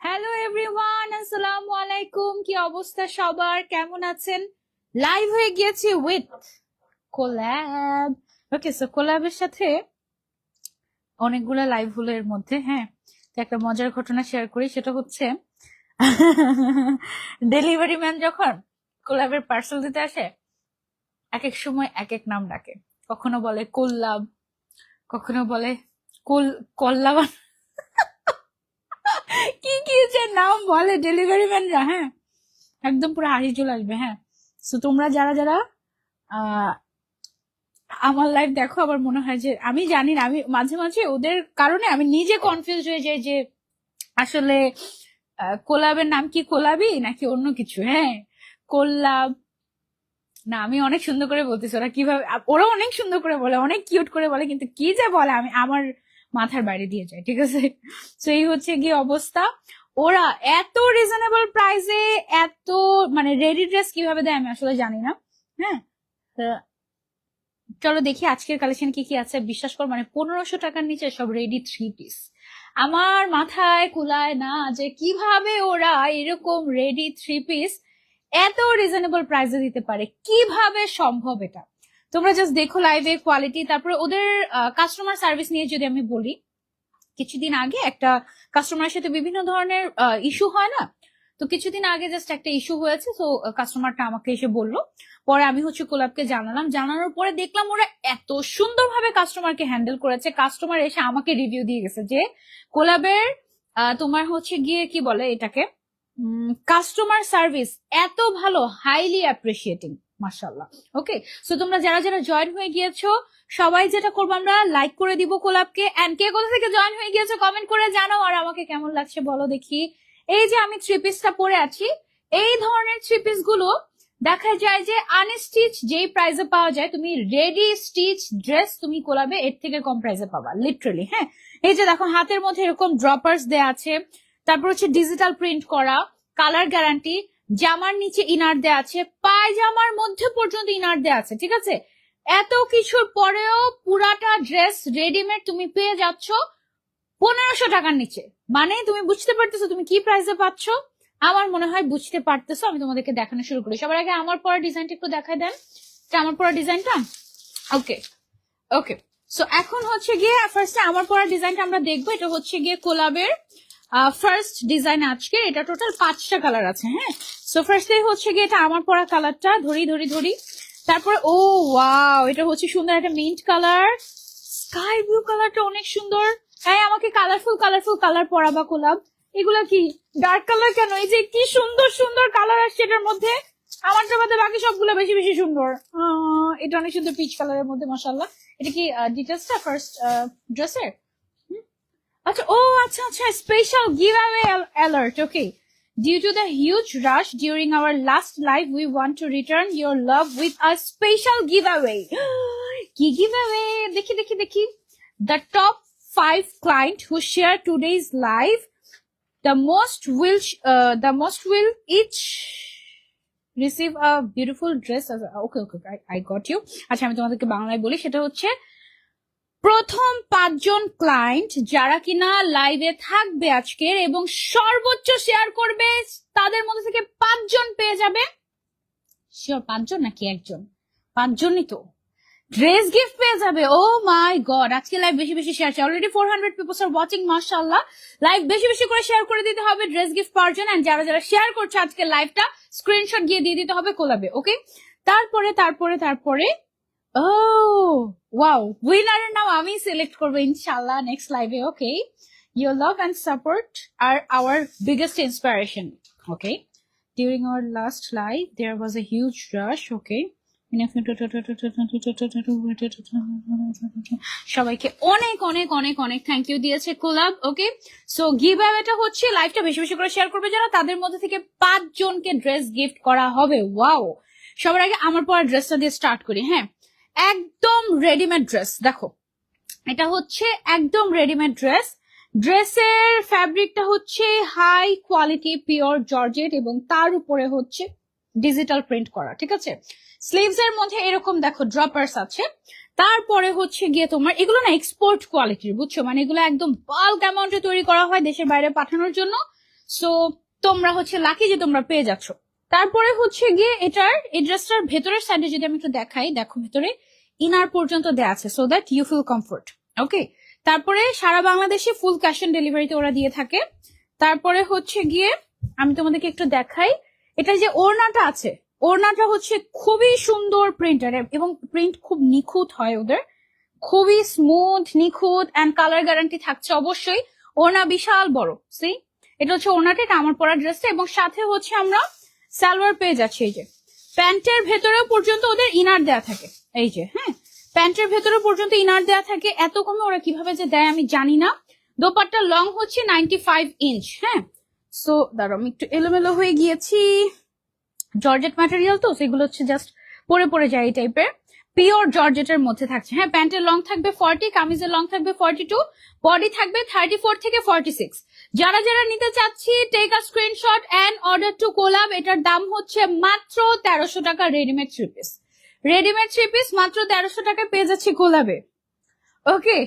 Hello everyone আসসালামু আলাইকুম কি অবস্থা সবার? কেমন আছেন? লাইভ হয়ে গিয়েছি উইথ কোল্যাব ওকে সো কোল্যাবের সাথে অনেকগুলো লাইভ হলো এর মধ্যে হ্যাঁ। একটা মজার ঘটনা শেয়ার করি, সেটা হচ্ছে ডেলিভারি ম্যান যখন কোল্যাবের পার্সেল দিতে আসে এক এক সময় এক এক নাম ডাকে। কখনো বলে কোল্লাব, কখনো বলে কোল, কল্লাবান। কি কি যে নাম বলে ডেলিভারি ম্যানরা হ্যাঁ? একদম পুরো হাড়ি চলে আসবে হ্যাঁ? তো তোমরা যারা যারা আমার লাইফ দেখো আবার মনে হয় যে, আমি জানি না, আমি মাঝে মাঝে ওদের কারণে আমি নিজে কনফিউজ হয়ে যাই যে, আসলে কোলাবের নাম কি কোলাবি নাকি অন্য কিছু হ্যাঁ? কোল্লাব, না, আমি অনেক সুন্দর করে বলতেছি, ওরা কীভাবে ওরা অনেক সুন্দর করে বলে, অনেক কিউট করে বলে, কিন্তু কি যে বলে, আমি, আমার মাথার বাইরে দিয়ে যায়, ঠিক আছে? তো এই হচ্ছে গিয়ে অবস্থা। ওরা এত রিজনেবল প্রাইসে এত মানে রেডি ড্রেস কীভাবে দেয় আমি আসলে জানি না হ্যাঁ? চলো দেখি আজকের কালেকশন কি কি আছে। বিশ্বাস কর মানে পনেরোশো টাকার নিচে সব রেডি থ্রি পিস আমার মাথায় কুলায় না যে কীভাবে ওরা এরকম রেডি থ্রি পিস এত রিজনেবল প্রাইসে দিতে পারে। কীভাবে সম্ভব এটা? তোমরা জাস্ট দেখো লাইভে কোয়ালিটি তারপরে ওদের কাস্টমার সার্ভিস নিয়ে যদি আমি বলি, কিছুদিন আগে একটা কাস্টমারের সাথে বিভিন্ন ধরনের ইস্যু হয় না? তো কিছুদিন আগে জাস্ট একটা ইস্যু হয়েছে তো কাস্টমারটা আমাকে এসে বলল। পরে আমি হচ্ছে কোলাবকে জানালাম, জানানোর পরে দেখলাম ওরা এত সুন্দরভাবে কাস্টমারকে হ্যান্ডেল করেছে। কাস্টমার এসে আমাকে রিভিউ দিয়ে গেছে যে কোলাবের তোমার হচ্ছে গিয়ে কি বলে এটাকে? কাস্টমার সার্ভিস এত ভালো হাইলি অ্যাপ্রিসিয়েটিং মার্শাল্লাহ ওকে সো তোমরা যারা যারা জয়েন হয়ে গিয়েছো, সবাই যেটা করব আমরা লাইক করে দিব কোলাপকে। এন্ড কে কোথা থেকে জয়েন হয়ে গিয়েছো কমেন্ট করে জানাও আর আমাকে কেমন লাগছে বলো দেখি। এই যে আমি থ্রি পিসটা পরে আছি, এই ধরনের থ্রি পিসগুলো দেখা যায় যে আনস্টিচ যেই প্রাইসে পাওয়া যায়, তুমি রেডি স্টিচ ড্রেস তুমি কোলাবে, এর থেকে কম প্রাইসে পাবা লিটারালি হ্যাঁ? এই যে দেখো, হাতের মধ্যে এরকম ড্রপার্স দেয়া আছে, তারপর হচ্ছে ডিজিটাল প্রিন্ট করা কালার গ্যারান্টি জামার নিচে ইনার দেয়া আছে, পায়জামার মধ্যে পর্যন্ত ইনার দেয়া আছে, ঠিক আছে? এত কিছুর পরেও পুরাটা ড্রেস রেডিমেড তুমি পেয়ে যাচ্ছ পনেরোশো টাকার নিচে। মানে তুমি বুঝতে পারতেছো তুমি কি প্রাইসে পাচ্ছ? আমার মনে হয় বুঝতে পারতেছো, আমি তোমাদেরকে দেখানো শুরু করি। সবার আগে আমার পরা ডিজাইনটা একটু দেখায় দেন। আমার পরা ডিজাইনটা ওকে ওকে সো এখন হচ্ছে গিয়ে ফার্স্টে আমার পরা ডিজাইনটা আমরা দেখব, এটা হচ্ছে গিয়ে কোলাবের ফার্স্ট ডিজাইন আজকে, এটা টোটাল পাঁচটা কালার আছে হ্যাঁ? সো ফার্স্টে হচ্ছে গিয়ে এটা আমার পরা কালারটা ধরি ধরি ধরি। তারপরে, ও ওয়াও এটা হচ্ছে সুন্দর একটা মিন্ট কালার স্কাই ব্লু কালারটা অনেক সুন্দর। হ্যাঁ আমাকে কালারফুল কালারফুল কালার পরাবা কোলাব এগুলা কি? ডার্ক কালার কেন? এই যে কি সুন্দর সুন্দর কালার আসছে এটার মধ্যে। আমারটা বাদে বাকি সবগুলো বেশি বেশি সুন্দর। এটা অনেক সুন্দর পিচ কালারের মধ্যে মশাল্লাহ এটা কি ডিটেলসটা ফার্স্ট ড্রেসের আচ্ছা ও আচ্ছা আচ্ছা special giveaway alert okay Due to the huge rush during our last live, we want to return your love with a special giveaway. কি giveaway? দেখি দেখি দেখি The top five client who share today's live, the most will uh, the most will each receive a beautiful dress. Okay, okay, I, I got you. আচ্ছা আমি তোমাদেরকে বাংলায় বলি সেটা হচ্ছে প্রথম পাঁচজন ক্লায়েন্ট যারা কিনা লাইভে থাকবে আজকের এবং সর্বোচ্চ শেয়ার করবে, তাদের মধ্যে থেকে পাঁচজন পেয়ে যাবে। শিওর পাঁচজন নাকি একজন? পাঁচজনই তো। ড্রেস গিফট পেয়ে যাবে। ও মাই গড আজকে লাইভ বেশি বেশি share already four hundred peoples are watching মার্শাল্লাহ লাইভ বেশি বেশি করে শেয়ার করে দিতে হবে ড্রেস গিফট পাওয়ার জন্য যারা যারা শেয়ার করছে আজকে লাইভটা স্ক্রিনশট গিয়ে দিয়ে দিতে হবে কোলাবে ওকে তারপরে তারপরে তারপরে ও ওয়াও উইনারের নাম আমি সিলেক্ট করব ইনশাল্লাহ নেক্সট লাইভে ওকে Your love and support are our biggest inspiration. Okay. During our last live, there was a huge rush. Okay. সবাইকে অনেক অনেক অনেক অনেক থ্যাংক ইউ দিয়েছে কোলাব ওকে সো গিভ অ্যাওয়েটা হচ্ছে লাইভটা বেশি বেশি করে শেয়ার করবে যারা তাদের মধ্যে থেকে পাঁচ জনকে ড্রেস গিফট করা হবে ওয়াও সবার আগে আমার পর ড্রেসটা দিয়ে স্টার্ট করি হ্যাঁ একদম রেডিমেড ড্রেস দেখো। এটা হচ্ছে একদম রেডিমেড ড্রেস ড্রেসের ফ্যাব্রিকটা হচ্ছে হাই কোয়ালিটি পিওর জর্জেট এবং তার উপরে হচ্ছে ডিজিটাল প্রিন্ট করা, ঠিক আছে? স্লিভস এর মধ্যে এরকম দেখো ড্রপার্স আছে। তারপরে হচ্ছে গিয়ে তোমার, এগুলো না এক্সপোর্ট কোয়ালিটির বুঝছ? মানে এগুলো একদম বাল্ক অ্যামাউন্টে তৈরি করা হয় দেশের বাইরে পাঠানোর জন্য। সো তোমরা হচ্ছে লাকি যে তোমরা পেয়ে যাচ্ছ। তারপরে হচ্ছে গিয়ে এটার এই ড্রেসটার ভেতরের সাইডে যদি আমি একটু দেখাই, দেখো ভেতরে ইনার পর্যন্ত দেয়া আছে so that you feel comfort okay তারপরে সারা বাংলাদেশে ফুল ক্যাশ অন ডেলিভারিতে ওরা দিয়ে থাকে। তারপরে হচ্ছে গিয়ে আমি তোমাদেরকে একটু দেখাই, এটা যে ওড়নাটা আছে, ওড়নাটা হচ্ছে খুবই সুন্দর প্রিন্টার এবং প্রিন্ট খুব নিখুঁত হয় ওদের। খুবই স্মুথ নিখুঁত অ্যান্ড কালার গ্যারান্টি থাকছে অবশ্যই। ওড়না বিশাল বড় সি এটা হচ্ছে ওড়নাটা, এটা আমার পরা ড্রেসটা এবং সাথে হচ্ছে আমরা সালোয়ার পেয়ে যাচ্ছি এই যে। প্যান্টের ভেতরেও পর্যন্ত ওদের ইনার দেয়া থাকে। এই যে হ্যাঁ? প্যান্টের ভেতরে পর্যন্ত ইনার দেয়া থাকে। এত কমে ওরা কীভাবে যে দেয় আমি জানি না। দোপাট্টা লং হচ্ছে নাইনটি ফাইভ ইঞ্চ হ্যাঁ? সো দাঁড়াও, আমি একটু এলোমেলো হয়ে গিয়েছি। জর্জেট ম্যাটেরিয়াল তো, সেগুলো হচ্ছে জাস্ট পরে পরে যায় এই টাইপের পিওর জর্জেটের মধ্যে থাকছে। হ্যাঁ প্যান্টের লং থাকবে ফর্টি কামিজের লং থাকবে ফর্টি টু বডি থাকবে থার্টি ফোর থেকে ফর্টি সিক্স যারা যারা নিতে চাচ্ছি take a screenshot and order to Kolab এটার দাম হচ্ছে মাত্র তেরোশো টাকা readymade three piece readymade three piece মাত্র তেরোশো টাকায় পেয়ে যাচ্ছি কোলাবে ওকে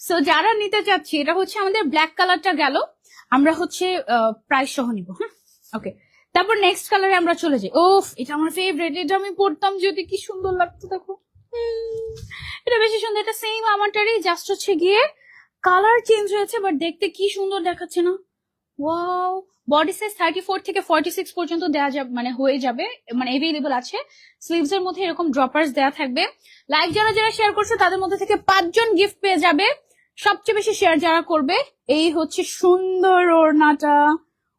সো যারা নিতে চাচ্ছি, এটা হচ্ছে আমাদের ব্ল্যাক কালারটা গেল। আমরা হচ্ছে প্রাইস সহ নিব হ্যাঁ ওকে তারপর নেক্সট কালারে আমরা চলে যাই। ওফ এটা আমার ফেভারিট এটা আমি পড়তাম যদি, কি সুন্দর লাগতো, দেখো। এটা বেশি সুন্দর, এটা সেম আমারটারই জাস্ট হচ্ছে গিয়ে কালার চেঞ্জ হয়েছে বাট দেখতে কি সুন্দর দেখাচ্ছে না? Wow body size thirty four থেকে ফর্টি সিক্স পর্যন্ত দেওয়া যাবে মানে হয়ে যাবে মানে এভেলেবল আছে। স্লিভস এর মধ্যে এরকম ড্রপার্স দেওয়া থাকবে। লাইক যারা যারা শেয়ার করছে, তাদের মধ্যে থেকে পাঁচজন গিফট পেয়ে যাবে। সবচেয়ে বেশি শেয়ার যারা করবে, এই হচ্ছে সুন্দর ওড়নাটা।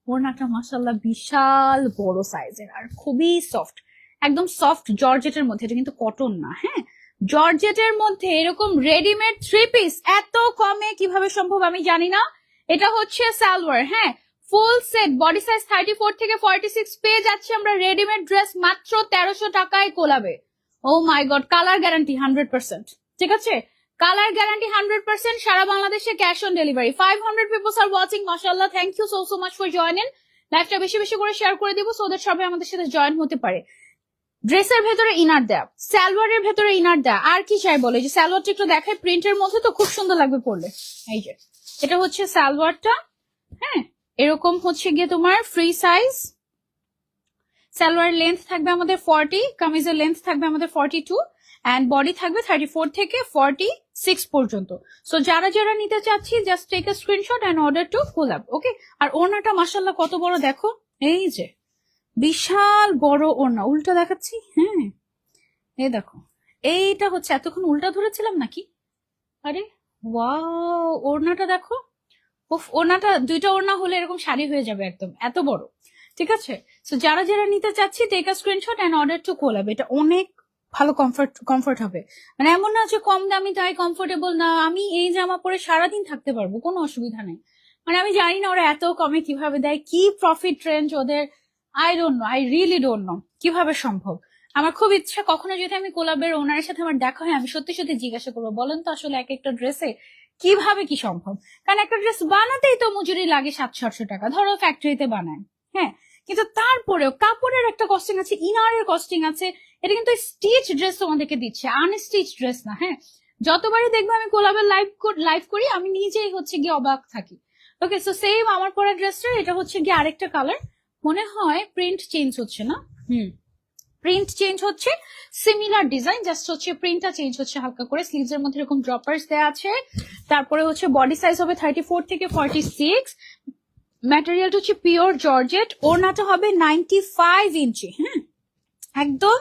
ওড়নাটা মাসাল্লাহ বিশাল বড় সাইজের আর খুবই সফট একদম সফট জর্জেটের মধ্যে, এটা কিন্তু কটন না হ্যাঁ? জর্জেটের মধ্যে এরকম রেডিমেড থ্রি পিস এত কমে কীভাবে সম্ভব আমি জানি না। এটা হচ্ছে সালোয়ার হ্যাঁ? Full set body size thirty four থেকে ফর্টি সিক্স পেয়ে যাচ্ছি আমরা রেডিমেড ড্রেস মাত্র তেরোশো টাকায় কোলাবে। ও my god colour guarantee hundred percent ঠিক আছে? কালার গ্যারান্টি হান্ড্রেড পার্সেন্ট সারা বাংলাদেশে cash on delivery five hundred peoples are watching মাসাল্লাহ thank you so so much for joining লাইভটা বেশি বেশি করে শেয়ার করে দিব সো দ্যাট সবাই আমাদের সাথে জয়েন হতে পারে। ড্রেসের ভেতরে ইনার দেয়া সালোয়ারের ভেতরে ইনার দেয়া আর কি চাই বলে? যে সালোয়ারটা একটু দেখায় প্রিন্টের মধ্যে তো খুব সুন্দর লাগবে পরলে। এই যে, এটা হচ্ছে সালোয়ারটা হ্যাঁ? এরকম হচ্ছে গিয়ে তোমার ফ্রি সাইজ সালোয়ার লেন্থ থাকবে আমাদের ফর্টি কামিজের লেন্থ থাকবে আমাদের ফর্টি টু অ্যান্ড বডি থাকবে থার্টি ফোর থেকে ফর্টি সিক্স পর্যন্ত। সো যারা যারা নিতে চাচ্ছি just take a screenshot and order to full up okay আর ওড়নাটা মাসাল্লাহ কত বড় দেখো? এই যে বিশাল বড় ওড়না, উল্টা দেখাচ্ছি? হ্যাঁ। এই দেখো, এইটা হচ্ছে, এতক্ষণ উল্টা ধরেছিলাম নাকি? আরে, ওয়াও, ওড়নাটা দেখো। উফ, ওড়নাটা, দুইটা ওড়না হলে এরকম শাড়ি হয়ে যাবে একদম, এত বড়। ঠিক আছে? সো যারা যারা নিতে চাচ্ছি take a screenshot and order to Kolab এটা অনেক ভালো কমফর্ট কমফর্ট হবে। মানে এমন না যে কম দামি তাই কমফোর্টেবল না, আমি এই জামা পরে সারাদিন থাকতে পারব, কোনো অসুবিধা নেই। মানে আমি জানি না ওরা এত কমে কীভাবে দেয়, কি প্রফিট রেঞ্জ ওদের I don't know I really don't know কীভাবে সম্ভব? আমার খুব ইচ্ছা কখনো যদি আমি কোলাবের ওনারের সাথে আমার দেখা হয়, আমি সত্যি সত্যি জিজ্ঞাসা করব, বলেন তো আসলে এক একটা ড্রেসে কীভাবে কি সম্ভব? কারণ একটা ড্রেস বানাতেই তো মজুরি লাগে সাতশো আটশো টাকা। ধরো ফ্যাক্টরিতে বানায় হ্যাঁ? কিন্তু তারপরেও কাপড়ের একটা কস্টিং আছে ইনারের কস্টিং আছে, এটা কিন্তু স্টিচ ড্রেস তোমাদেরকে দিচ্ছে আনস্টিচ ড্রেস না হ্যাঁ? যতবারই দেখব আমি কোলাবের লাইভ লাইভ করি, আমি নিজেই হচ্ছে গিয়ে অবাক থাকি। ওকে সো সেম আমার পরা ড্রেসটা এটা হচ্ছে গিয়ে আরেকটা কালার মনে হয় প্রিন্ট চেঞ্জ হচ্ছে না? হুম। প্রিন্ট চেঞ্জ হচ্ছে সিমিলার ডিজাইন জাস্ট হচ্ছে প্রিন্টটা চেঞ্জ হচ্ছে হালকা করে। স্লিভস এর মধ্যে এরকম ড্রপার্স দেওয়া আছে। তারপরে হচ্ছে বডি সাইজ হবে থার্টি ফোর থেকে ফর্টি সিক্স ম্যাটেরিয়ালটা হচ্ছে পিওর জর্জেট ওড়নাটা হবে নাইনটি ফাইভ ইঞ্চি হ্যাঁ একদম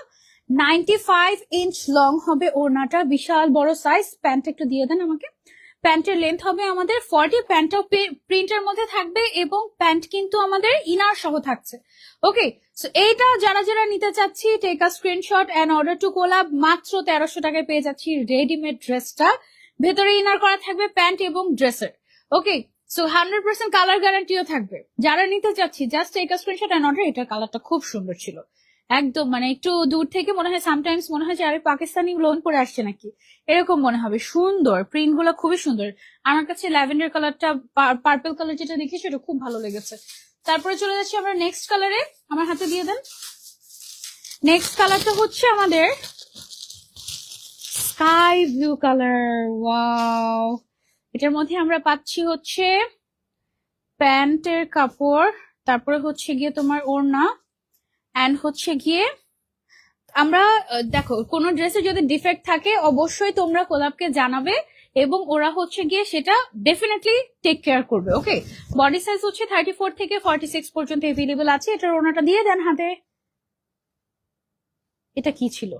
নাইনটি ফাইভ ইঞ্চ লং হবে ওড়নাটা। বিশাল বড় সাইজ প্যান্ট একটু দিয়ে দেন আমাকে। প্যান্টের লেন্থ হবে আমাদের ফর্টি প্যান্টটাও প্রিন্টের মধ্যে থাকবে এবং প্যান্ট কিন্তু আমাদের ইনার সহ থাকছে। ওকে এইটা যারা যারা নিতে চাচ্ছি take a screenshot and order to Kolab মাত্র তেরোশো টাকায় পেয়ে যাচ্ছি রেডিমেড ড্রেসটা ভেতরে ইনার করা থাকবে প্যান্ট এবং ড্রেসের okay so hundred percent colour গ্যারান্টিও থাকবে। যারা নিতে চাচ্ছি just take a screenshot and order এটার কালারটা খুব সুন্দর ছিল। একদম মানে একটু দূর থেকে মনে হয় সামটাইমস মনে হয় যে আরে পাকিস্তানি লোন পরে আসছে নাকি? এরকম মনে হবে। সুন্দর প্রিন্টগুলো খুবই সুন্দর। আমার কাছে ল্যাভেন্ডার কালারটা পার্পল কালার যেটা দেখেছি, ওটা খুব ভালো লেগেছে। তারপরে চলে যাচ্ছি আমরা নেক্সট কালারে আমার হাতে দিয়ে দেন। নেক্সট কালারটা হচ্ছে আমাদের স্কাই ব্লু কালার ওয়াও এটার মধ্যে আমরা পাচ্ছি হচ্ছে প্যান্টের কাপড়। তারপরে হচ্ছে গিয়ে তোমার ওড়না। অ্যান্ড হচ্ছে গিয়ে, আমরা দেখো, কোন ড্রেসে যদি ডিফেক্ট থাকে, অবশ্যই তোমরা কোলাপকে জানাবে এবং ওরা হচ্ছে গিয়ে সেটা ডেফিনেটলি টেক কেয়ার করবে ওকে বডি সাইজ হচ্ছে থার্টি ফোর থেকে ফর্টি সিক্স পর্যন্ত এভেলেবেল আছে, এটার ওনাটা দিয়ে দেন হাতে। এটা কি ছিল?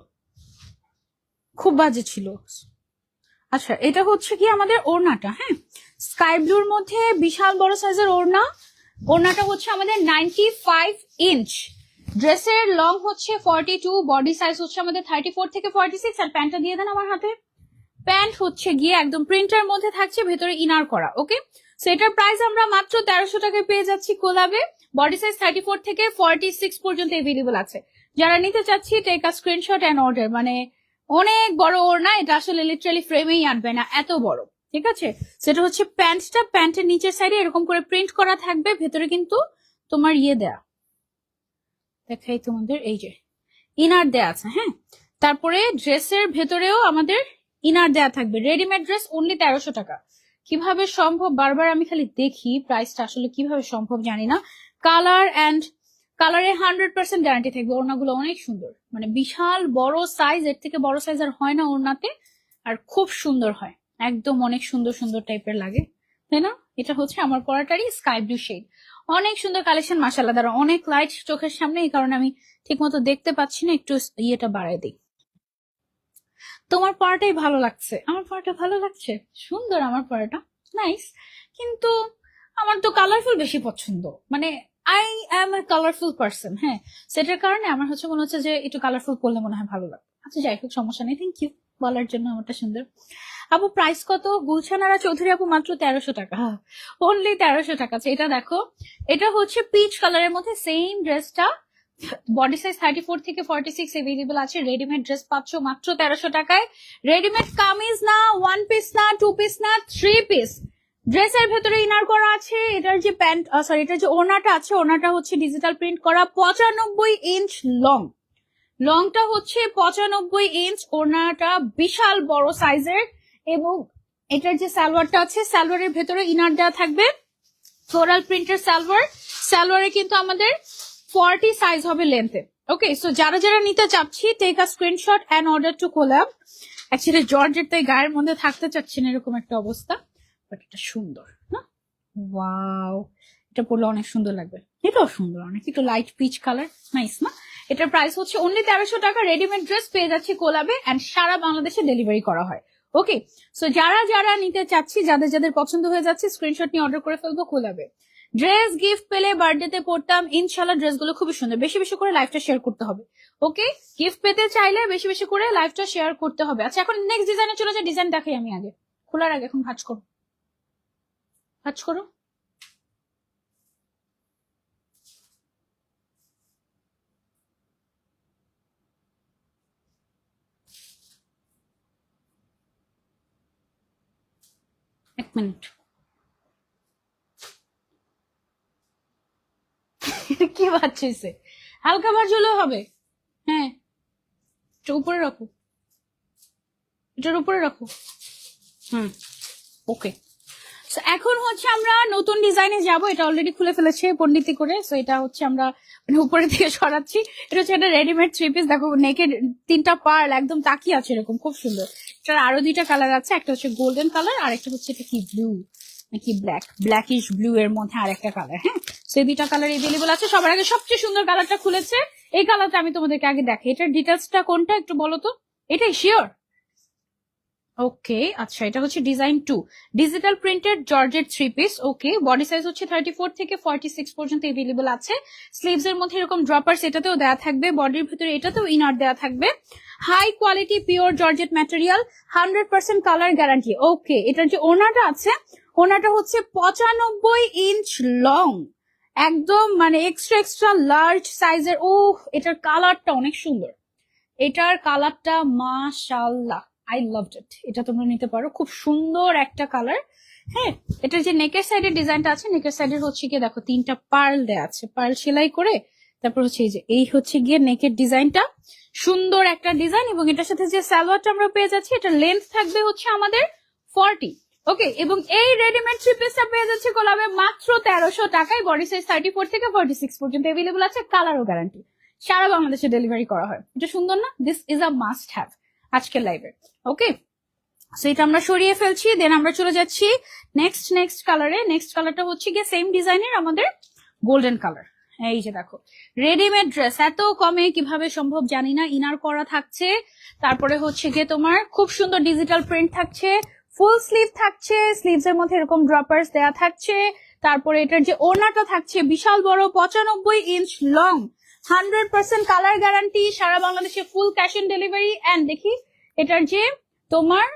খুব বাজে ছিল। আচ্ছা এটা হচ্ছে কি আমাদের ওড়নাটা হ্যাঁ? স্কাই ব্লুর মধ্যে বিশাল বড় সাইজের ওড়না। ওড়নাটা হচ্ছে আমাদের নাইনটি ফাইভ ইঞ্চ ড্রেসের লং হচ্ছে ফর্টি টু বডি সাইজ হচ্ছে আমাদের থার্টি ফোর থেকে ফর্টি সিক্স আর প্যান্টটা দিয়ে দেন আমার হাতে। প্যান্ট হচ্ছে গিয়ে একদম প্রিন্টার মধ্যে থাকছে, ভেতরে ইনার করা ওকে সেটার প্রাইস আমরা মাত্র তেরোশো টাকায় পেয়ে যাচ্ছি কোলাবে বডি সাইজ থার্টি ফোর থেকে ফর্টি সিক্স পর্যন্ত এভেলেবল আছে। যারা নিতে চাচ্ছি take a screenshot and order মানে অনেক বড় ওর ওড়না, এটা আসলে লিটারালি ফ্রেমেই আনবে না, এত বড়, ঠিক আছে? সেটা হচ্ছে প্যান্টটা প্যান্টের নিচের সাইডে এরকম করে প্রিন্ট করা থাকবে, ভেতরে কিন্তু তোমার ইয়ে দেয়া। দেখাই তোমাদের, এই যে ইনার দেয়া আছে হ্যাঁ? তারপরে ড্রেসের ভেতরেও আমাদের ইনার দেয়া থাকবে। রেডিমেড ড্রেস অনলি তেরোশো টাকা। কীভাবে সম্ভব? বারবার আমি খালি দেখি প্রাইসটা আসলে কীভাবে সম্ভব জানি না। কালার অ্যান্ড কালারে হান্ড্রেড পার্সেন্ট গ্যারান্টি থাকবে। ওড়নাগুলো অনেক সুন্দর। মানে বিশাল বড় সাইজ এর থেকে বড় সাইজ আর হয় না ওড়নাতে, আর খুব সুন্দর হয়। একদম অনেক সুন্দর সুন্দর টাইপের লাগে। তাই না? এটা হচ্ছে আমার পরাটারই স্কাই ব্লু শেড অনেক সুন্দর কালেকশন মাসাল্লাহ দ্বারা অনেক লাইট চোখের সামনে, এই কারণে আমি ঠিক মতো দেখতে পাচ্ছি না, একটু ইয়েটা বাড়ায় দিই। তোমার পড়াটাই ভালো লাগছে। আমার পড়াটা ভালো লাগছে? সুন্দর আমার পড়াটা। নাইস কিন্তু আমার তো কালারফুল বেশি পছন্দ। মানে I am a colourful person হ্যাঁ। সেটার কারণে আমার হচ্ছে মনে হচ্ছে যে, একটু কালারফুল করলে মনে হয় ভালো লাগবে। আচ্ছা যাই হোক, সমস্যা নেই। থ্যাংক ইউ বলার জন্য আমারটা সুন্দর। আপু প্রাইস কত? গুলশানারা চৌধুরী আপু মাত্র তেরোশো টাকা। অনলি তেরোশো টাকা। আছে এটা দেখো। এটা হচ্ছে পিচ কালারের মধ্যে সেম ড্রেসটা বডি সাইজ থার্টি ফোর থেকে ফর্টি সিক্স এভেলেবল আছে। রেডিমেড ড্রেস পাচ্ছ মাত্র তেরোশো টাকায়। রেডিমেড কামিজ না ওয়ান পিস না টু পিস না থ্রি পিস ড্রেসের ভেতরে ইনার করা আছে। এটার যে প্যান্ট সরি এটার যে ওনাটা আছে ওনাটা হচ্ছে ডিজিটাল প্রিন্ট করা পঁচানব্বই ইঞ্চ লং লংটা হচ্ছে পঁচানব্বই ইঞ্চ ওনাটা বিশাল বড় সাইজের এবং এটার যে সালোয়ারটা আছে, সালোয়ারের ভেতরে ইনার দেওয়া থাকবে ফ্লোরাল প্রিন্টের সালোয়ার। সালোয়ারে কিন্তু আমাদের ফর্টি সাইজ হবে লেন্থে ওকে সো যারা যারা নিতে চাচ্ছি take a screenshot and order to Kolab actually জর্জের তাই গায়ের মধ্যে থাকতে চাচ্ছেন এরকম একটা অবস্থা বাট এটা সুন্দর, না? ওয়াও এটা পরলে অনেক সুন্দর লাগবে। এটাও সুন্দর, অনেক একটু লাইট পিচ কালার নাইস না? এটার প্রাইস হচ্ছে অনলি তেরোশো টাকা রেডিমেড ড্রেস পেয়ে যাচ্ছে কোলাবে অ্যান্ড সারা বাংলাদেশে ডেলিভারি করা হয়। ওকে সো যারা যারা নিতে চাচ্ছি, যাদের যাদের পছন্দ হয়ে যাচ্ছে স্ক্রিনশট নিয়ে অর্ডার করে ফেলব খোলাবে ড্রেস গিফট পেলে বার্থডেতে পড়তাম ইনশাল্লাহ ড্রেসগুলো খুবই সুন্দর। বেশি বেশি করে লাইফটা শেয়ার করতে হবে। ওকে গিফট পেতে চাইলে বেশি বেশি করে লাইফটা শেয়ার করতে হবে। আচ্ছা এখন নেক্সট ডিজাইনে চলে যায় ডিজাইন দেখাই আমি আগে। খোলার আগে এখন ভাজ করো। ভাজ করো। মিনিট। কি বাচ্চাইছে হালকা ভাজ হলেও হবে। হ্যাঁ। উপরে রাখো। এটার উপরে রাখো। হুম। ওকে। এখন হচ্ছে আমরা নতুন ডিজাইনে যাব। এটা অলরেডি খুলে ফেলেছে পন্ডিতি করে। সো এটা হচ্ছে আমরা মানে উপরে থেকে সরাচ্ছি। এটা হচ্ছে একটা রেডিমেড থ্রি পিস দেখো নেকের তিনটা পার্ল একদম তাকিয়ে আছে এরকম। খুব সুন্দর। এটার আরও দুইটা কালার আছে। একটা হচ্ছে গোল্ডেন কালার আর একটা হচ্ছে এটা কি ব্লু নাকি ব্ল্যাক ব্ল্যাকিশ ব্লু এর মধ্যে আর একটা কালার হ্যাঁ সেই দুইটা কালার এভেলেবল আছে। সবার আগে সবচেয়ে সুন্দর কালারটা খুলেছে। এই কালারটা আমি তোমাদেরকে আগে দেখাই। এটার ডিটেলসটা কোনটা একটু বলো তো? এটাই শিওর ওকে আচ্ছা এটা হচ্ছে design two digital printed georgette three piece okay body size হচ্ছে থার্টি ফোর থেকে ফর্টি সিক্স পর্যন্ত এভেলেবল আছে। স্লিভস এর মধ্যে এরকম ড্রপার্স এটাতেও দেওয়া থাকবে। বডির ভিতরে এটাতেও ইনার দেওয়া থাকবে। High quality pure georgette material hundred percent colour guarantee okay এটার যে ওনাটা আছে, ওনাটা হচ্ছে পঁচানব্বই ইঞ্চ লং একদম মানে এক্সট্রা এক্সট্রা লার্জ সাইজের ও এটার কালারটা অনেক সুন্দর। এটার কালারটা মাশাল্লাহ আই লাভ ইট এটা তোমরা নিতে পারো। খুব সুন্দর একটা কালার হ্যাঁ এটার যে নেকের সাইডের ডিজাইনটা আছে নেকের সাইডের হচ্ছে গিয়ে দেখো, তিনটা পার্ল দেওয়া আছে। পার্ল সেলাই করে, তারপর হচ্ছে এই যে, এই হচ্ছে গিয়ে নেকের ডিজাইনটা সুন্দর একটা ডিজাইন এবং এটার সাথে যে সালোয়ারটা আমরা পেয়ে যাচ্ছি এটা লেন্থ থাকবে হচ্ছে আমাদের ফর্টি ওকে এবং এই রেডিমেড থ্রি পিসটা পেয়ে যাচ্ছে কোলাবে মাত্র তেরোশো টাকায়। বডি সাইজ থার্টি ফোর থেকে ফর্টি সিক্স পর্যন্ত এভেলেবল আছে কালারও গ্যারান্টি সারা বাংলাদেশে ডেলিভারি করা হয়। এটা সুন্দর না? This is a must have আজকের লাইভে ওকে সো এটা আমরা সরিয়ে ফেলছি দেন আমরা চলে যাচ্ছি নেক্সট নেক্সট কালারে নেক্সট কালারটা হচ্ছে গিয়ে সেম ডিজাইনের আমাদের গোল্ডেন কালার এই যে দেখো রেডিমেড ড্রেস এত কমে কীভাবে সম্ভব জানি না, ইনার করা থাকছে। তারপরে হচ্ছে গিয়ে তোমার খুব সুন্দর ডিজিটাল প্রিন্ট থাকছে ফুল স্লিভ থাকছে স্লিভস এর মধ্যে এরকম ড্রপার্স দেয়া থাকছে। তারপরে এটার যে ওনাটা থাকছে, বিশাল বড়, পঁচানব্বই inch long hundred percent colour guarantee সারা বাংলাদেশে full cash on delivery. And দেখি, এটার যে তোমার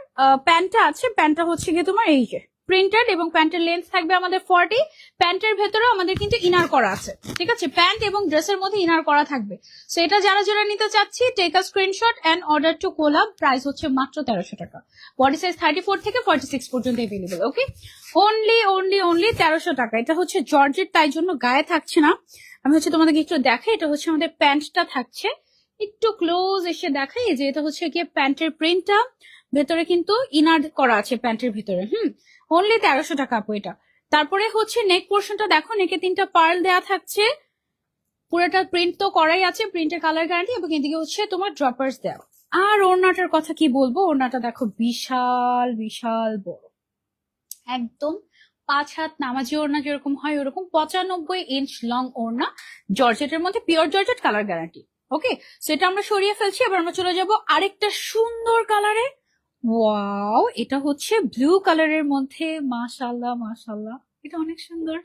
প্যান্টটা আছে, প্যান্টটা হচ্ছে গিয়ে তোমার এই যে প্রিন্টেড এবং প্যান্টের লেন্থ থাকবে আমাদের ফর্টি প্যান্টের ভেতরে আমাদের কিন্তু ইনার করা আছে, ঠিক আছে? প্যান্ট এবং ড্রেসের মধ্যে ইনার করা থাকবে। সো এটা যারা যারা নিতে চাচ্ছি take a screenshot and order to Kolab price হচ্ছে মাত্র তেরোশো টাকা। বডি সাইজ থার্টি ফোর থেকে ফর্টি সিক্স পর্যন্ত available okay only only only তেরোশো টাকা। এটা হচ্ছে জর্জের তাই জন্য গায়ে থাকছে না। আমি হচ্ছে তোমাদেরকে একটু দেখাই, এটা হচ্ছে আমাদের প্যান্টটা থাকছে। একটু ক্লোজ এসে দেখাই যে এটা হচ্ছে গিয়ে প্যান্টের প্রিন্টটা ভেতরে কিন্তু ইনার করা আছে প্যান্টের ভিতরে, হুম? অনলি তেরোশো টাকা আপু এটা। তারপরে হচ্ছে নেক পোর্শনটা দেখো নেকে তিনটা পার্ল দেয়া থাকছে। পুরোটা প্রিন্ট তো করাই আছে প্রিন্টের কালার গ্যারান্টি এবং এদিকে হচ্ছে তোমার ড্রপার্স দেওয়া আর ওড়নাটার কথা কি বলব? ওড়নাটা দেখো বিশাল বিশাল বড়। একদম পাঁচ হাত নামাজি ওড়না যেরকম হয় ওরকম পঁচানব্বই ইঞ্চ লং ওড়না জর্জেটের মধ্যে pure georgette colour guarantee okay সেটা আমরা সরিয়ে ফেলছি, এবার আমরা চলে যাব আরেকটা সুন্দর কালারে ওয়াও এটা হচ্ছে ব্লু কালারের মধ্যে মাশাল্লাহ মাশাল্লাহ এটা অনেক সুন্দর।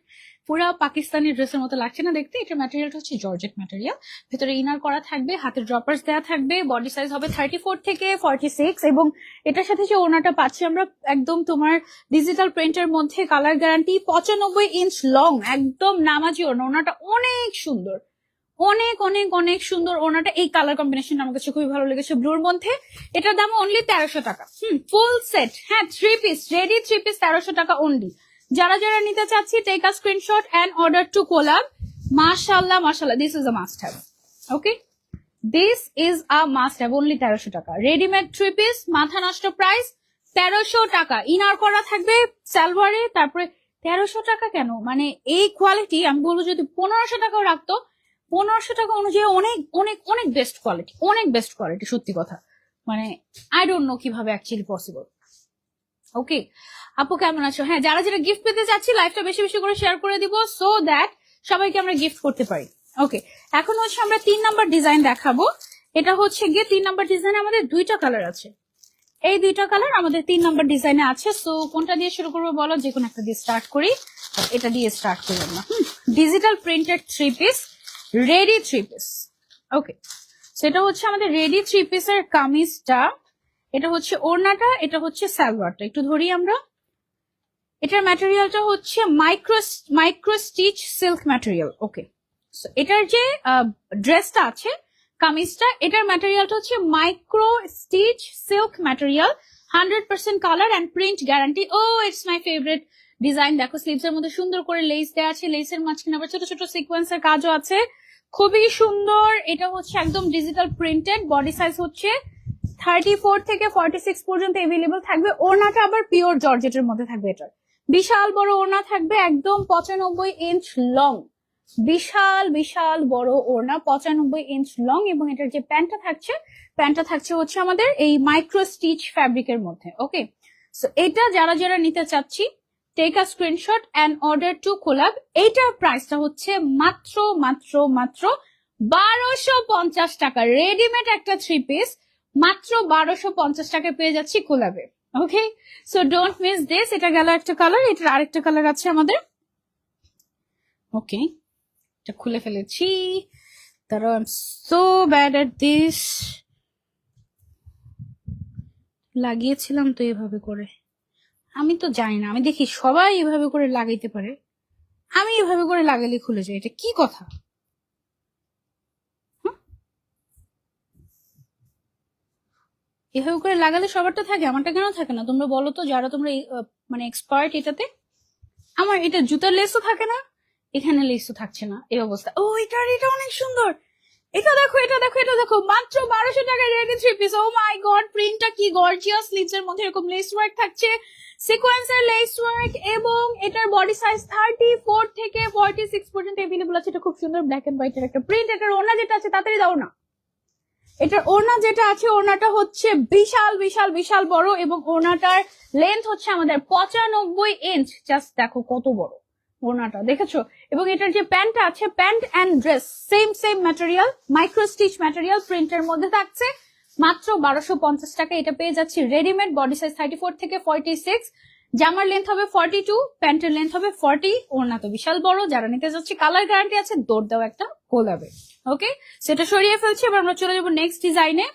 পুরা পাকিস্তানি ড্রেসের মতো লাগছে না দেখতে। এটা ম্যাটেরিয়ালটা হচ্ছে জর্জেট ম্যাটেরিয়াল ভেতরে ইনার করা থাকবে, হাতের ড্রপার্স দেওয়া থাকবে বডি সাইজ হবে থার্টি ফোর থেকে ফর্টি সিক্স এবং এটার সাথে যে ওনাটা পাচ্ছি আমরা একদম তোমার ডিজিটাল প্রিন্টের মধ্যে কালার গ্যারান্টি পঁচানব্বই ইঞ্চ লং একদম নামাজি ওনা ওনাটা অনেক সুন্দর। অনেক অনেক অনেক সুন্দর ওনাটা এই কালার কম্বিনেশন আমার কাছে খুবই ভালো লেগেছে ব্লুর মধ্যে। এটার দাম অনলি তেরোশো টাকা। হুম ফুল সেট হ্যাঁ three piece ready three piece তেরোশো টাকা অনলি যারা যারা নিতে চাচ্ছি take a screenshot and order to Kolab মাশাল্লাহ মাশাল্লাহ this is a must have okay this is a must have only তেরোশো টাকা। রেডিমেড থ্রি পিস মাথা নষ্ট প্রাইস তেরোশো টাকা। ইনার করা থাকবে সালোয়ারে তারপরে তেরোশো টাকা কেন? মানে এই কোয়ালিটি আমি বলব যদি পনেরোশো টাকাও রাখতো, পনেরোশো টাকা অনুযায়ী অনেক অনেক অনেক বেস্ট কোয়ালিটি অনেক বেস্ট কোয়ালিটি সত্যি কথা। মানে আই ডোন্ট নো কীভাবে অ্যাকচুয়ালি পসিবল ওকে আপু, কেমন আছো? হ্যাঁ যারা যারা গিফট পেতে চাচ্ছি লাইফটা বেশি বেশি করে শেয়ার করে দিব সো দ্যাট সবাইকে আমরা গিফট করতে পারি। ওকে এখন হচ্ছে আমরা তিন নাম্বার ডিজাইন দেখাবো। এটা হচ্ছে গিয়ে তিন নাম্বার ডিজাইনে আমাদের দুইটা কালার আছে। এই দুইটা কালার আমাদের তিন নাম্বার ডিজাইনে আছে। সো কোনটা দিয়ে শুরু করব বলো? যে কোনো একটা দিয়ে স্টার্ট করি। এটা দিয়ে স্টার্ট করি আমরা। Digital printed three piece ready three piece okay সেটা হচ্ছে আমাদের রেডি থ্রি পিসের কামিজটা। এটা হচ্ছে ওড়নাটা, এটা হচ্ছে সালোয়ারটা। একটু ধরি আমরা। এটার ম্যাটেরিয়ালটা হচ্ছে micro micro stitch silk material okay এটার যে ড্রেসটা আছে, কামিজটা, এটার ম্যাটেরিয়ালটা হচ্ছে micro stitch silk material hundred percent colour and print guarantee oh it's my favourite design দেখো স্লিভস এর মধ্যে সুন্দর করে লেস দেওয়া আছে লেসের মাঝখানে আবার ছোট ছোট সিকোয়েন্সের কাজও আছে। খুবই সুন্দর, এটা হচ্ছে একদম ডিজিটাল প্রিন্টেড বডি সাইজ হচ্ছে থার্টি ফোর থেকে ফর্টি সিক্স পর্যন্ত এভেলেবল থাকবে। ওড়নাটা আবার পিওর জর্জেটের মধ্যে থাকবে এটা বিশাল বড় ওড়না থাকবে একদম পঁচানব্বই ইঞ্চ লং বিশাল বিশাল বড় ওড়না, পঁচানব্বই ইঞ্চ লং এবং এটার যে প্যান্টটা থাকছে প্যান্টটা থাকছে হচ্ছে আমাদের এই মাইক্রো স্টিচ ফ্যাব্রিকের মধ্যে ওকে সো এটা যারা যারা নিতে চাচ্ছি take a screenshot and order to Kolab এইটার প্রাইসটা হচ্ছে মাত্র মাত্র মাত্র বারোশো পঞ্চাশ টাকা। রেডিমেড একটা থ্রি পিস মাত্র বারোশো পঞ্চাশ টাকা পেয়ে যাচ্ছি কোলাবে okay so don't miss this এটা গেল একটা কালার এটার আরেকটা কালার আছে আমাদের। ওকে এটা খুলে ফেলেছি। তারা I am so bad at this লাগিয়েছিলাম তো এভাবে করে। আমি তো জানি না, আমি দেখি সবাই এভাবে করে লাগাইতে পারে। আমি এভাবে করে লাগালে খুলে যায়, এটা কি কথা? এভাবে করে লাগালে সবারটা থাকে, আমারটা কেন থাকে না? তোমরা বলো তো, যারা তোমরা মানে এক্সপার্ট এটাতে, আমার এটা জুতার লেসও থাকে না, এখানে লেসও থাকছে না, এই অবস্থা। ও, এটা এটা অনেক সুন্দর। এটা দেখো এটা দেখো এটা দেখো, মাত্র বারোশো টাকায় ready three piece oh my god প্রিন্টটা কি গর্জিয়াস স্লিভস এর মধ্যে এরকম লেস ওয়ার্ক থাকছে। সিকোয়েন্সের লেস ওয়ার্ক এবং এটার বডি সাইজ থার্টি ফোর থেকে ফর্টি সিক্স পর্যন্ত এভেলেবল আছে। এটা খুব সুন্দর ব্ল্যাক এন্ড হোয়াইটের একটা প্রিন্ট এটার ওড়না যেটা আছে, তাড়াতাড়ি দাও না। এটার ওড়না যেটা আছে, ওড়নাটা হচ্ছে বিশাল বিশাল বিশাল বড় এবং ওড়নাটার লেন্থ হচ্ছে আমাদের পঁচানব্বই ইঞ্চ জাস্ট দেখো কত বড় ওড়নাটা, দেখেছ? এবং এটার যে প্যান্টটা আছে, pant and dress same same material micro stitch material প্রিন্টের মধ্যে থাকছে। মাত্র বারোশো পঞ্চাশ টাকা এটা পেয়ে যাচ্ছি readymade body size thirty four থেকে ফর্টি সিক্স জামার লেন্থ হবে ফর্টি টু প্যান্টের লেন্থ হবে ফর্টি ওড়না তো বিশাল বড়, যারা নিতে যাচ্ছে কালার গ্যারান্টি আছে, দৌড় দাও একটা গোলাবে ওকে সেটা সরিয়ে ফেলছি, এবার আমরা চলে যাব নেক্সট ডিজাইনে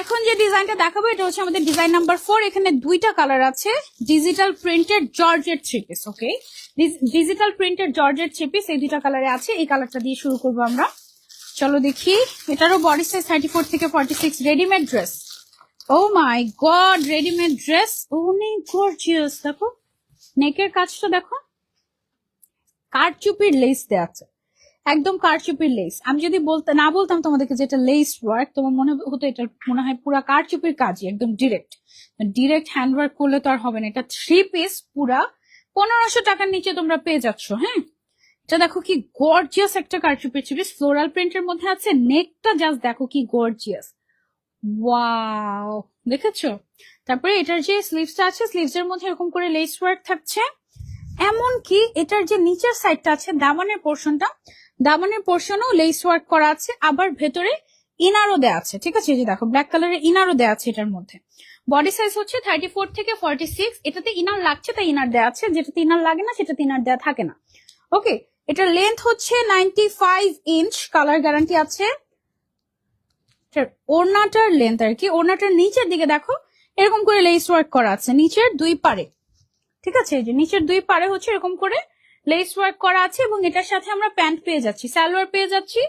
এখন যে ডিজাইনটা দেখাবো, এটা হচ্ছে আমাদের ডিজাইন নাম্বার ফোর এখানে দুইটা কালার আছে digital printed georgette three piece okay digital printed georgette three piece এই দুইটা কালারে আছে, এই কালারটা দিয়ে শুরু করব আমরা। চলো দেখি, এটারও বডি সাইজ থার্টি ফোর থেকে forty six readymade dress oh my god readymade dress অনেক গর্জিয়াস দেখো। নেকের কাজটা দেখো। কারচুপির লেস দেওয়া আছে। একদম কারচুপির লেস আমি যদি বলতে, না বলতাম তোমাদেরকে যেটা লেস ওয়ার্ক তোমার মনে হতো এটা মনে হয় পুরা কারচুপির কাজই, একদম ডিরেক্ট ডিরেক্ট হ্যান্ড ওয়ার্ক করলে তো আর হবে না। এটা থ্রি পিস পুরা পনেরোশো টাকার নিচে তোমরা পেয়ে যাচ্ছ হ্যাঁ? এটা দেখো কি গর্জিয়াস একটা কারচুপির থ্রি পিস ফ্লোরাল প্রিন্টের মধ্যে আছে। নেকটা জাস্ট দেখো কি গর্জিয়াস ওয়াও দেখেছ? তারপরে এটার যে স্লিভসটা আছে স্লিভস এর মধ্যে এরকম করে লেস ওয়ার্ক থাকছে। এমনকি এটার যে নিচের সাইডটা আছে দামানের পোর্শনটা দামানের পোর্শনও লেস ওয়ার্ক করা আছে, আবার ভেতরে ইনারও দেওয়া আছে। ঠিক আছে? এই যে দেখো ব্ল্যাক কালারের ইনারও দেওয়া আছে এটার মধ্যে। বডি সাইজ হচ্ছে থার্টি ফোর থেকে ফর্টি সিক্স এটাতে ইনার লাগছে, তাই ইনার দেওয়া আছে। যেটাতে ইনার লাগে না, সেটাতে ইনার দেওয়া থাকে না। ওকে এটার লেন্থ হচ্ছে ninety five inch colour guarantee আছে। ওড়নাটার লেন্থ আর কি, ওড়নাটার নিচের দিকে দেখো, এরকম করে লেস ওয়ার্ক করা আছে, নিচের দুই পারে। ঠিক আছে? এই যে নিচের দুই পারে হচ্ছে এরকম করে লেস ওয়ার্ক করা আছে এবং এটার সাথে আমরা প্যান্ট পেয়ে যাচ্ছি, সালোয়ার পেয়ে যাচ্ছি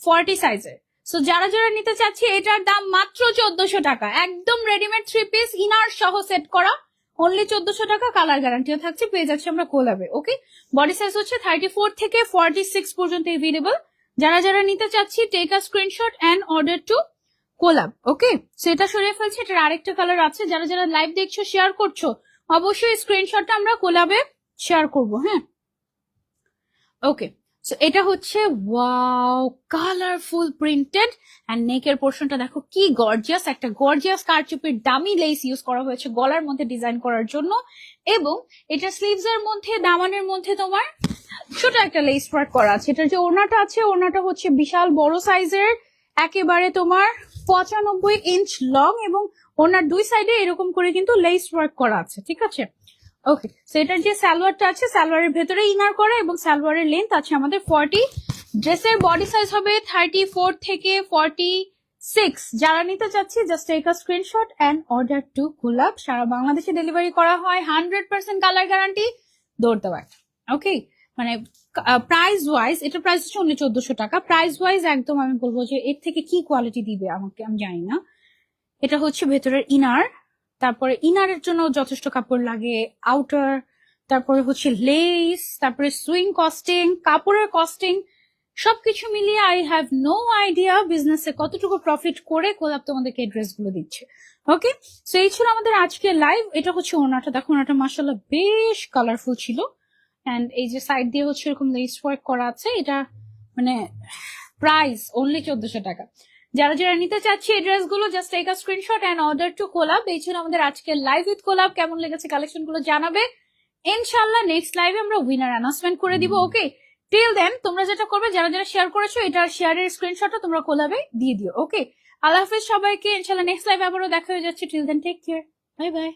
ফর্টি সাইজের সো যারা যারা নিতে চাচ্ছি, এটার দাম মাত্র চোদ্দশো টাকা। একদম রেডিমেড থ্রি পিস ইনার সহ সেট করা। অনলি চোদ্দশো টাকা কালার গ্যারান্টিও থাকছে, পেয়ে যাচ্ছে আমরা কোলাবে ওকে বডি সাইজ হচ্ছে থার্টি ফোর থেকে ফর্টি সিক্স পর্যন্ত এভেলেবল যারা যারা নিতে চাচ্ছি take a screenshot and order to Kolab okay? সেটা সরিয়ে ফেলছে, এটার আরেকটা কালার আছে, যারা যারা লাইভ দেখছ শেয়ার করছ, অবশ্যই স্ক্রিনশটটা আমরা কোলাবে শেয়ার করব হ্যাঁ? ওকে সো এটা হচ্ছে ওয়াও কালারফুল প্রিন্টেড অ্যান্ড নেকের পোর্শনটা দেখো কি গর্জিয়াস একটা গর্জিয়াস কারচুপির দামি লেস ইউজ করা হয়েছে গলার মধ্যে ডিজাইন করার জন্য, এবং এটা স্লিভস এর মধ্যে, দামানের মধ্যে তোমার ছোট একটা লেস ওয়ার্ক করা আছে। এটার যে ওড়নাটা আছে, ওড়নাটা হচ্ছে বিশাল বড় সাইজের একেবারে তোমার পঁচানব্বই ইঞ্চ লং এবং ওনার দুই সাইডে এরকম করে কিন্তু লেস ওয়ার্ক করা আছে, ঠিক আছে? ওকে সো এটার যে সালোয়ারটা আছে, সালোয়ারের ভেতরে ইনার করা এবং সালোয়ারের লেন্থ আছে আমাদের ফর্টি ড্রেসের বডি সাইজ হবে থার্টি ফোর থেকে ফর্টি সিক্স যারা নিতে চাচ্ছি just take a screenshot and order to Kolab সারা বাংলাদেশে ডেলিভারি করা হয় হান্ড্রেড পার্সেন্ট কালার গ্যারান্টি দৌড় দেওয়া ওকে মানে প্রাইস ওয়াইজ এটা প্রাইস হচ্ছে অনলি চোদ্দশো টাকা। প্রাইস ওয়াইজ একদম আমি বলব যে এর থেকে কি কোয়ালিটি দিবে আমাকে, আমি জানি না। এটা হচ্ছে ভেতরের ইনার তারপরে ইনারের জন্য যথেষ্ট কাপড় লাগে আউটার তারপরে হচ্ছে লেস তারপরে সুইং কস্টিং কাপড়ের কস্টিং সবকিছু মিলিয়ে আই হ্যাভ নো আইডিয়া বিজনেসে কতটুকু প্রফিট করে কোলাপ তোমাদেরকে ড্রেসগুলো দিচ্ছে। ওকে সো এই ছিল আমাদের আজকে লাইভ এটা হচ্ছে ওনাটা। দেখো, ওনাটা মাসাল্লাহ বেশ কালারফুল ছিল। অ্যান্ড এই যে সাইড দিয়ে হচ্ছে এরকম লেস ওয়ার্ক করা আছে এটা মানে প্রাইস অনলি চোদ্দশো টাকা। যারা যারা নিতে চাচ্ছি এই ড্রেসগুলো just take a screenshot and order to Kolab এই ছিল আমাদের আজকের লাইভ উইথ কোলাব কেমন লেগেছে কালেকশনগুলো জানাবে? ইনশাল্লাহ নেক্সট লাইভে আমরা উইনার অ্যানাউন্সমেন্ট করে দিব ওকে টিল দেন তোমরা যেটা করবে যারা যারা শেয়ার করেছ এটার শেয়ারের স্ক্রিনশটটা তোমরা কোলাবে দিয়ে দিও ওকে আল্লাহ হাফেজ সবাইকে ইনশাল্লাহ নেক্সট লাইভে আবারও দেখা হয়ে যাচ্ছে। Till then take care bye bye